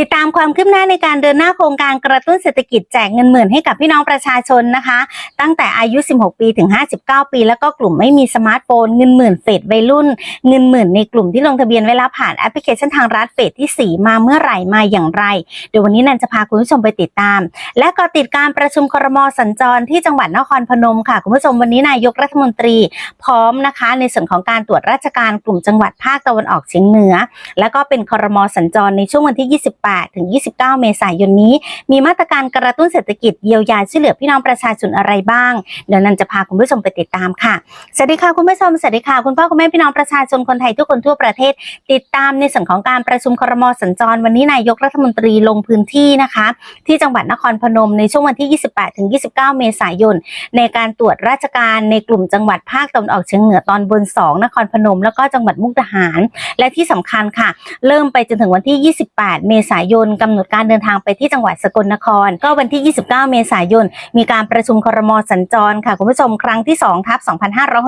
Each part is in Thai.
ติดตามความคืบหน้าในการเดินหน้าโครงการกระตุ้นเศรษฐกิจแจกเงินหมื่นให้กับพี่น้องประชาชนนะคะ ตั้งแต่อายุ 16 ปีถึง 59 ปี แล้วก็กลุ่มไม่มีสมาร์ทโฟนเงินหมื่นเฟสวัยรุ่น เงินหมื่นในกลุ่มที่ลงทะเบียนไว้แล้วผ่านแอปพลิเคชันทางรัฐเฟสที่ 4 มาเมื่อไหร่มาอย่างไร เดี๋ยววันนี้นันจะพาคุณผู้ชมไปติดตาม และก็ติดการประชุมครมสัญจรที่จังหวัดนครพนมค่ะคุณผู้ชมวันนี้นายกรัฐมนตรีพร้อมนะคะ ในส่วนของการตรวจราชการกลุ่มจังหวัดภาคตะวันออกเฉียงเหนือ แล้วก็เป็นครมสัญจรในช่วงวันที่ 28ถึง 29 เมษายนนี้ มีมาตรการกระตุ้นเศรษฐกิจเยียวยาช่วยเหลือพี่น้องประชาชนอะไรบ้าง เดี๋ยวนันจะพาคุณผู้ชมไปติดตามค่ะ สวัสดีค่ะคุณผู้ชม สวัสดีค่ะคุณพ่อคุณแม่พี่น้องประชาชนคนไทยทุกคนทั่วประเทศ ติดตามในส่วนของการประชุมครมสัญจร วันนี้นายกรัฐมนตรีลงพื้นที่นะคะ ที่จังหวัดนครพนมในช่วงวันที่ 28 ถึง 29 เมษายน ในการตรวจราชการในกลุ่มจังหวัดภาคตะวันออกเฉียงเหนือตอนบน 2 นครพนม แล้วก็จังหวัดมุกดาหาร และที่สำคัญค่ะ เริ่มไปจนถึงวันที่ 28 เมษายนกำหนดการเดินทางไปที่จังหวัดสกลนคร ก็วันที่ 29 เมษายน มีการประชุมครมสัญจรค่ะคุณผู้ชมครั้งที่2ทับ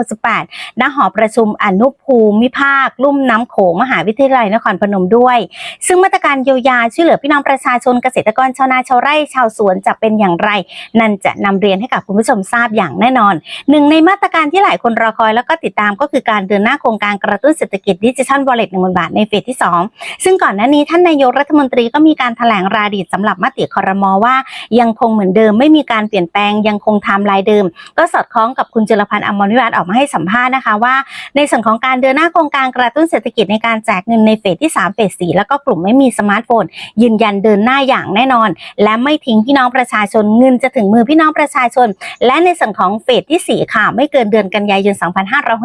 2568ณหอประชุมอนุภูมิภาค ลุ่มน้ำโขงมหาวิทยาลัยนครพนมด้วย ซึ่งมาตรการเยียวยาช่วยเหลือพี่น้องประชาชนเกษตรกรชาวนาชาวไร่ชาวสวนจะเป็นอย่างไร นั่นจะนำเรียนให้กับคุณผู้ชมทราบอย่างแน่นอน หนึ่งในมาตรการที่หลายคนรอคอยแล้วก็ติดตามก็คือการเดินหน้าโครงการกระตุ้นเศรษฐกิจดิจิทัลวอลเล็ตหนึ่งบาทในเฟสที่ 2 ซึ่งก่อนหน้านี้ท่านนายกรัฐมนตรีก็มีการแถลงรายละเอียดสำหรับมติคอรมอว่า ยังคงเหมือนเดิมไม่มีการเปลี่ยนแปลงยังคงไทม์ไลน์เดิม ก็สอดคล้องกับคุณจุลพันธ์อมรวิวัฒน์ออกมาให้สัมภาษณ์นะคะว่า ในส่วนของการเดินหน้าโครงการกระตุ้นเศรษฐกิจในการแจกเงินในเฟสที่3เฟส4แล้วก็กลุ่มไม่มีสมาร์ทโฟน ยืนยันเดินหน้าอย่างแน่นอน และไม่ทิ้งพี่น้องประชาชนเงินจะถึงมือพี่น้องประชาชน และในส่วนของเฟสที่4ค่ะไม่เกินเดือนกันยายน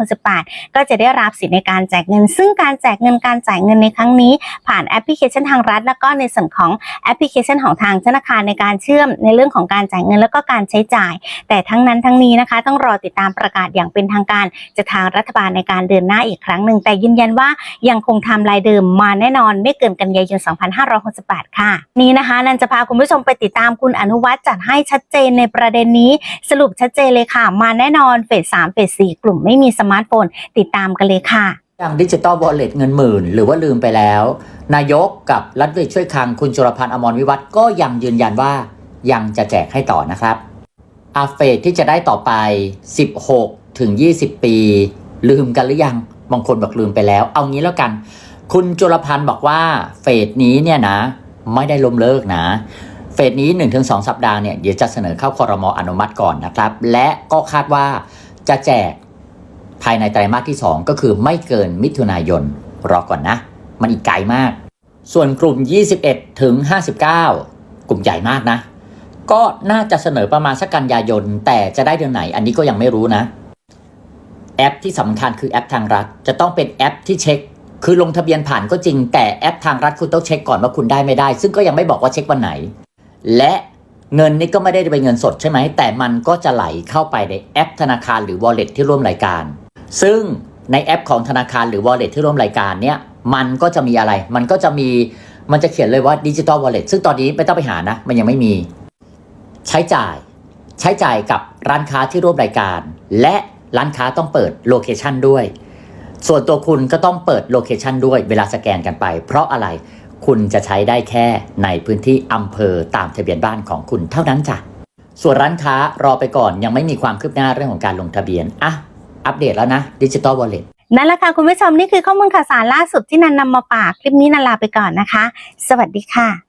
2568 ก็จะได้รับสิทธิ์ในการแจกเงิน ซึ่งการแจกเงินการจ่ายเงินในครั้งนี้ ผ่านแอปพลิเคชันทางรัฐแล้วก็ในส่วนของแอปพลิเคชันของทางธนาคารในการเชื่อมในเรื่องของการจ่ายเงินแล้วก็การใช้จ่าย แต่ทั้งนั้นทั้งนี้นะคะ ต้องรอติดตามประกาศอย่างเป็นทางการจากทางรัฐบาลในการเดินหน้าอีกครั้งหนึ่งแต่ยืนยันว่ายังคงทำลายเดิมมาแน่นอนไม่เกินกันยายน 2568 ค่ะ นี้นะคะนันจะพาคุณผู้ชมไปติดตามคุณอนุวัฒน์จัดให้ชัดเจนในประเด็นนี้ สรุปชัดเจนเลยค่ะ มาแน่นอนเฟส3เฟส4กลุ่มไม่มีสมาร์ทโฟน ติดตามกันเลยค่ะ ย่างดิจิตอลวอลเล็ตเงินหมื่น หรือว่าลืมไปแล้ว นายกกับรัฐวิทย์ช่วยคลังคุณจุลพันธ์อมรวิวัฒน์ก็ยังยืนยันว่ายังจะแจกให้ต่อนะครับอาเฟสที่จะได้ต่อไป 16 ถึง 20 ปี ลืมกันหรือยังบางคนบอกลืมไปแล้ว เอางี้แล้วกัน คุณจุลพันธ์บอกว่าเฟสนี้เนี่ยนะ ไม่ได้ล้มเลิกนะ เฟสนี้ 1-2 สัปดาห์เนี่ยเดี๋ยวจะเสนอเข้าคอรมออนุมัติก่อนนะครับ และก็คาดว่าจะแจก ภายในไตรมาสที่ 2 ก็คือไม่เกินมิถุนายน รอก่อนนะ มันอีกไกลมาก ส่วนกลุ่ม 21 ถึง 59 กลุ่มใหญ่มากนะ ก็น่าจะเสนอประมาณสักกันยายน แต่จะได้เดือนไหน อันนี้ก็ยังไม่รู้นะ แอปที่สำคัญคือแอปทางรัฐ จะต้องเป็นแอปที่เช็ค คือลงทะเบียนผ่านก็จริง แต่แอปทางรัฐคุณต้องเช็คก่อนว่าคุณได้ไม่ได้ ซึ่งก็ยังไม่บอกว่าเช็ควันไหน และเงินนี่ก็ไม่ได้เป็นเงินสดใช่ไหม แต่มันก็จะไหลเข้าไปในแอปธนาคารหรือ wallet ที่ร่วมรายการ ซึ่งในแอปของธนาคารหรือ wallet ที่ร่วมรายการเนี่ยมันก็จะมีอะไร มันก็จะมีมันจะเขียนเลยว่าดิจิ t a ล wallet ซึ่งตอนนี้ไม่ต้องไปหานะ มันยังไม่มี ใช้จ่าย ใช้จ่ายกับร้านค้าที่ร่วมรายการ และร้านค้าต้องเปิดโลเคชันด้วย ส่วนตัวคุณก็ต้องเปิดโลเคชันด้วยเวลาสแกนกันไป เพราะอะไรคุณจะใช้ได้แค่ในพื้นที่อำเภอตามทะเบียนบ้านของคุณเท่านั้นจ้ะส่วนร้านค้ารอไปก่อนยังไม่มีความคืบหน้าเรื่องของการลงทะเบียนอะ อัปเดตแล้วนะดิจิตอลวอลเล็ตนั่นแหละค่ะคุณผู้ชมนี่คือข้อมูลข่าวสารล่าสุดที่นันนำมาฝากคลิปนี้นันลาไปก่อนนะคะ สวัสดีค่ะ